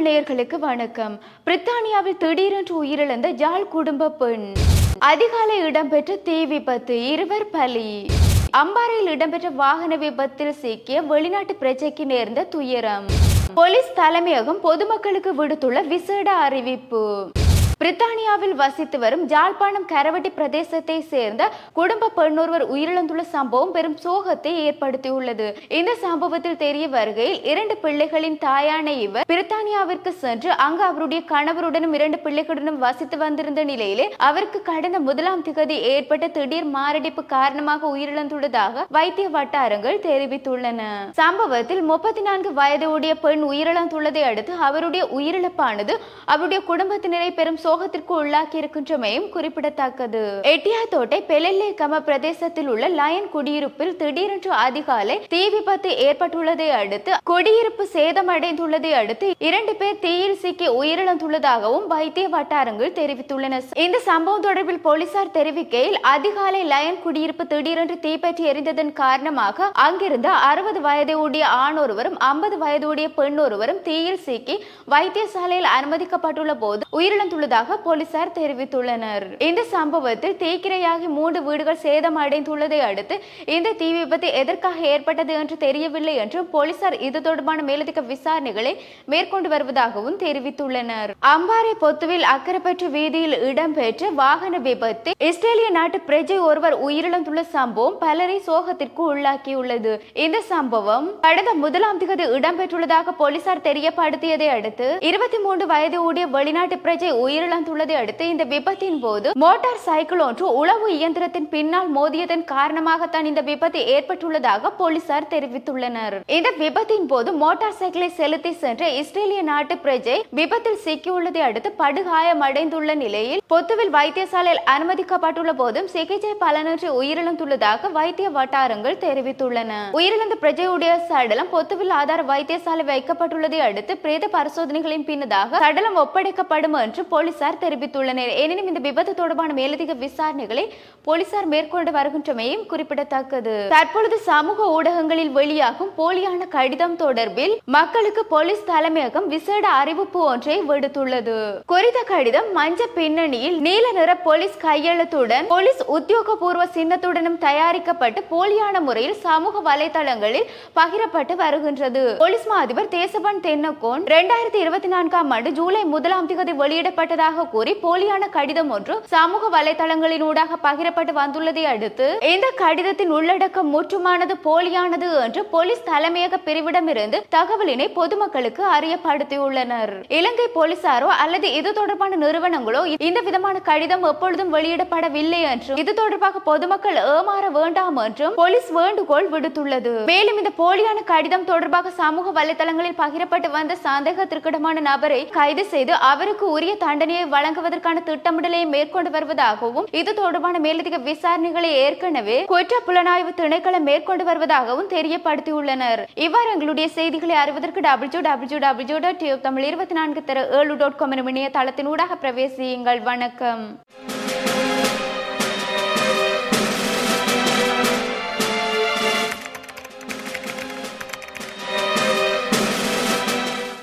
தமிழ் நேயர்களுக்கு வணக்கம். பிரித்தானியாவில் திடீரென்று உயிரிழந்த ஜாழ் குடும்ப பெண். அதிகாலை இடம்பெற்ற தீ விபத்து இருவர் பலி. அம்பாறையில் இடம்பெற்ற வாகன விபத்தில் சிக்கிய வெளிநாட்டு பிரஜைக்கு நேர்ந்த துயரம். போலீஸ் தலைமையகம் பொதுமக்களுக்கு விடுத்துள்ள விசேட அறிவிப்பு. பிரித்தானியாவில் வசித்து வரும் ஜாழ்ப்பாணம் கரவட்டி பிரதேசத்தை சேர்ந்த குடும்ப பெண்ணொருவர் உயிரிழந்துள்ள சம்பவம் பெரும் சோகத்தை ஏற்படுத்தியுள்ளது. இந்த சம்பவத்தில் தெரிய வருகையில் இரண்டு பிள்ளைகளின் தாயான இவர் பிரித்தானியாவிற்கு சென்று அங்கு அவருடைய கணவருடனும் இரண்டு பிள்ளைகளுடனும் வசித்து வந்திருந்த நிலையிலே அவருக்கு கடந்த முதலாம் திகதி ஏற்பட்ட திடீர் மாரடைப்பு காரணமாக உயிரிழந்துள்ளதாக வைத்திய வட்டாரங்கள் தெரிவித்துள்ளன. சம்பவத்தில் முப்பத்தி நான்கு வயது உடைய பெண் உயிரிழந்துள்ளதை அடுத்து அவருடைய உயிரிழப்பானது அவருடைய குடும்பத்தினரை பெரும் சோகத்திற்கு உள்ளாக்கி இருக்கின்றமையும் குறிப்பிடத்தக்கது. எட்டியாத்தோட்டை பெலெல்லே கம பிரதேசத்தில் உள்ள லயன் குடியிருப்பில் திடீரென்று அதிகாலை தீ விபத்து ஏற்பட்டுள்ளதை அடுத்து குடியிருப்பு சேதமடைந்துள்ளதை அடுத்து இரண்டு பேர் தீயில் சிக்கி உயிரிழந்துள்ளதாகவும் வைத்திய வட்டாரங்கள் தெரிவித்துள்ளன. இந்த சம்பவம் தொடர்பில் போலீசார் தெரிவிக்கையில் அதிகாலை லயன் குடியிருப்பு திடீரென்று தீப்பற்றி எரிந்ததன் காரணமாக அங்கிருந்த அறுபது வயது உடைய ஆண் ஒருவரும் ஐம்பது வயது உடைய பெண் ஒருவரும் தீயில் சிக்கி வைத்தியசாலையில் அனுமதிக்கப்பட்டுள்ள போது உயிரிழந்துள்ளதாக போலீசார் தெரிவித்துள்ளனர். இந்த சம்பவத்தில் தீக்கிரையாகி மூன்று வீடுகள் சேதமடைந்துள்ளதை அடுத்து இந்த தீ விபத்து எதற்காக ஏற்பட்டது என்று தெரியவில்லை என்றும் போலீசார் இது தொடர்பான மேலதிக விசாரணைகளை மேற்கொண்டு வருவதாகவும் தெரிவித்துள்ளனர். அம்பாறை பொத்துவில் அக்கறைப்பற்று வீதியில் இடம்பெற்ற வாகன விபத்து இஸ்ரேலிய நாட்டு பிரஜை ஒருவர் உயிரிழந்துள்ள சம்பவம் பலரை சோகத்திற்கு உள்ளாக்கியுள்ளது. இந்த சம்பவம் கடந்த முதலாம் திகதி இடம்பெற்றுள்ளதாக போலீசார் தெரியப்படுத்தியதை அடுத்து இருபத்தி மூன்று வயது உடைய வெளிநாட்டு பிரஜை உயிரிழந்த உயிரிழந்துள்ளதை அடுத்து இந்த விபத்தின் போது மோட்டார் சைக்கிள் ஒன்று உளவு இயந்திரத்தின் பின்னால் மோதியதன் காரணமாகத்தான் இந்த விபத்து ஏற்பட்டுள்ளதாக போலீசார் தெரிவித்துள்ளனர். இந்த விபத்தின் போது மோட்டார் சைக்கிளை செலுத்தி சென்ற இஸ்ரேலிய நாட்டு பிரஜை விபத்தில் சிக்கியுள்ளதை அடுத்து படுகாயமடைந்துள்ள நிலையில் பொத்துவில் வைத்தியசாலையில் அனுமதிக்கப்பட்டுள்ள போதும் சிகிச்சை பலனின்றி உயிரிழந்துள்ளதாக வைத்திய வட்டாரங்கள் தெரிவித்துள்ளன. உயிரிழந்த பிரஜையுடைய சடலம் பொத்துவில் ஆதார வைத்தியசாலை வைக்கப்பட்டுள்ளதை அடுத்து பிரேத பரிசோதனைகளின் பின்னதாக சடலம் ஒப்படைக்கப்படும் என்று போலீஸ் போலீசார் தெரிவித்துள்ளனர். எனினும் இந்த விபத்து தொடர்பான மேலதிக விசாரணைகளை போலீசார் மேற்கொண்டு வருகின்றமையும் குறிப்பிடத்தக்கது. தற்பொழுது சமூக ஊடகங்களில் வெளியாகும் போலியான கடிதம் தொடர்பில் மக்களுக்கு போலீஸ் தலைமையகம் விசேட அறிவிப்பு ஒன்றை விடுத்துள்ளது. குறித்த கடிதம் மஞ்ச பின்னணியில் நீல நிற போலீஸ் கையெழுத்துடன் போலீஸ் உத்தியோகபூர்வ சின்னத்துடனும் தயாரிக்கப்பட்டு போலியான முறையில் சமூக வலைதளங்களில் பகிரப்பட்டு வருகின்றது. போலீஸ் மா அதிபர் தேசபன் தென்னகோன் இரண்டாயிரத்தி இருபத்தி நான்காம் ஆண்டு ஜூலை முதலாம் தேதி வெளியிடப்பட்டது வெளியிடப்பட்டதாக கூறி போலியான கடிதம் ஒன்று சமூக வலைதளங்களினூடாக பகிரப்பட்டு வந்துள்ளதை அடுத்து இந்த கடிதத்தின் உள்ளடக்கம் முற்றுமானது போலியானது என்று போலீஸ் தலைமையக பிரிவிடமிருந்து தகவலினை பொதுமக்களுக்கு அறியப்படுத்தியுள்ளனர். இலங்கை போலீசாரோ அல்லது இது தொடர்பான நிறுவனங்களோ இந்த விதமான கடிதம் எப்பொழுதும் வெளியிடப்படவில்லை என்றும் இது தொடர்பாக பொதுமக்கள் ஏமாற வேண்டாம் என்றும் போலீஸ் வேண்டுகோள் விடுத்துள்ளது. மேலும் இந்த போலியான கடிதம் தொடர்பாக சமூக வலைதளங்களில் பகிரப்பட்டு வந்த சந்தேகத்திற்கிடமான நபரை கைது செய்து அவருக்கு உரிய தண்டனை தண்டனையை வழங்குவதற்கான திட்டமிடலை மேற்கொண்டு வருவதாகவும் இது தொடர்பான மேலதிக விசாரணைகளை ஏற்கனவே குற்ற புலனாய்வு திணைக்களம் மேற்கொண்டு வருவதாகவும் தெரியப்படுத்தியுள்ளனர். இவ்வாறு எங்களுடைய செய்திகளை அறிவதற்கு W W W dot Tamil இருபத்தி நான்கு தர ஏழு டாட் காம் எனும் இணையதளத்தினூடாக பிரவேசியுங்கள். வணக்கம்.